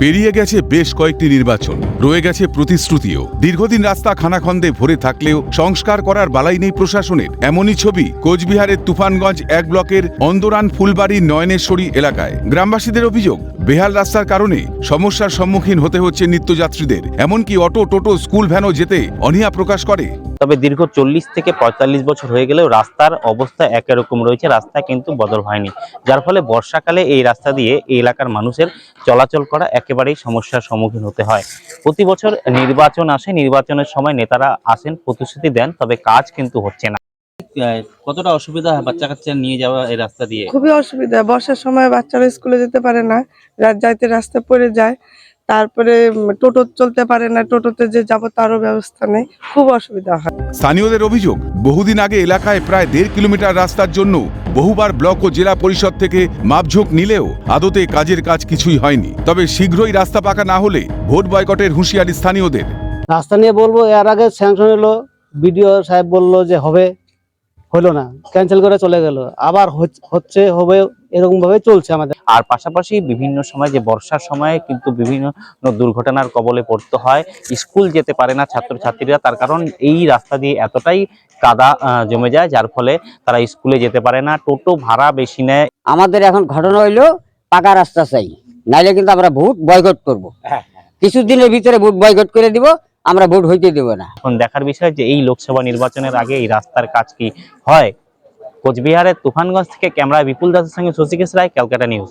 পেরিয়ে গেছে বেশ কয়েকটি নির্বাচন। রয়ে গেছে প্রতিশ্রুতিও। দীর্ঘদিন রাস্তা খানাখন্দে ভরে থাকলেও সংস্কার করার বালাই নেই প্রশাসনের। এমনই ছবি কোচবিহারের তুফানগঞ্জ এক ব্লকের অন্দরান ফুলবাড়ি নয়নেশ্বরী এলাকায়। গ্রামবাসীদের অভিযোগ, বেহাল রাস্তার কারণে সমস্যার সম্মুখীন হতে হচ্ছে নিত্যযাত্রীদের। এমনকি অটো, টোটো, স্কুল ভ্যানও যেতে অনীহা প্রকাশ করে। তবে দীর্ঘ চল্লিশ থেকে পঁয়তাল্লিশ বছর হয়ে গেলেও রাস্তার অবস্থা একই রকম রয়েছে, রাস্তা কিন্তু বদল হয়নি। যার ফলে বর্ষাকালে এই রাস্তা দিয়ে এই এলাকার মানুষের চলাচল করা একেবারেই সমস্যার সম্মুখীন হতে হয়। প্রতি বছর নির্বাচন আসে, নির্বাচনের সময় নেতারা আসেন, প্রতিশ্রুতি দেন, তবে কাজ কিন্তু হচ্ছে না। কতটা অসুবিধা বাচ্চা কাচ্চা নিয়ে যাওয়া এই রাস্তা দিয়ে? খুবই অসুবিধা। বর্ষার সময় বাচ্চারা স্কুলে যেতে পারে না, রাত যাইতে রাস্তা পড়ে যায়। তারপরে টোটো চলতে পারে না টোটোতে যে যাব তারও ব্যবস্থা নেই খুব অসুবিধা হয়। স্থানীয়দের অভিযোগ বহুদিন আগে এলাকায় প্রায় দেড় কিলোমিটার রাস্তার জন্য বহুবার ব্লক ও জেলা পরিষদ থেকে মাপঝোঁক নিলেও আদতে কাজের কাজ কিছুই হয়নি। তবে শীঘ্রই রাস্তা পাকা না হলে ভোট বয়কটের হুঁশিয়ারি স্থানীয়দের। রাস্তা নিয়ে বলব এর আগে স্যাংশন এলো বিডিও সাহেব বলল যে হবে হলো না ক্যান্সেল করে চলে গেল। আবার হচ্ছে হবে এরকম ভাবে চলছে আমাদের। আর পাশাপাশি বিভিন্ন সময় যে বর্ষার সময় কিন্তু বিভিন্ন দুর্ঘটনার কবলে পড়তে হয় স্কুল যেতে পারে না ছাত্রছাত্রীরা তার কারণ এই রাস্তা দিয়ে এতটাই কাদা আহ, জমে যায় যার ফলে তারা স্কুলে যেতে পারে না টোটো ভাড়া বেশি নেয়। আমাদের এখন ঘটনা হইল পাকা রাস্তা চাই নাইলে কিন্তু আমরা ভোট বয়কট করব। কিছুদিনের ভিতরে ভোট বয়কট করে দিব আমরা ভোট হইতে দেব না। এখন দেখার বিষয় যে এই লোকসভা নির্বাচনের আগে এই রাস্তার কাজ কি হয়? কোচবিহারের তুফানগঞ্জ থেকে ক্যামেরা বিপুল দাসের সঙ্গে শশীকেশ রায় ক্যালকাটা নিউজ।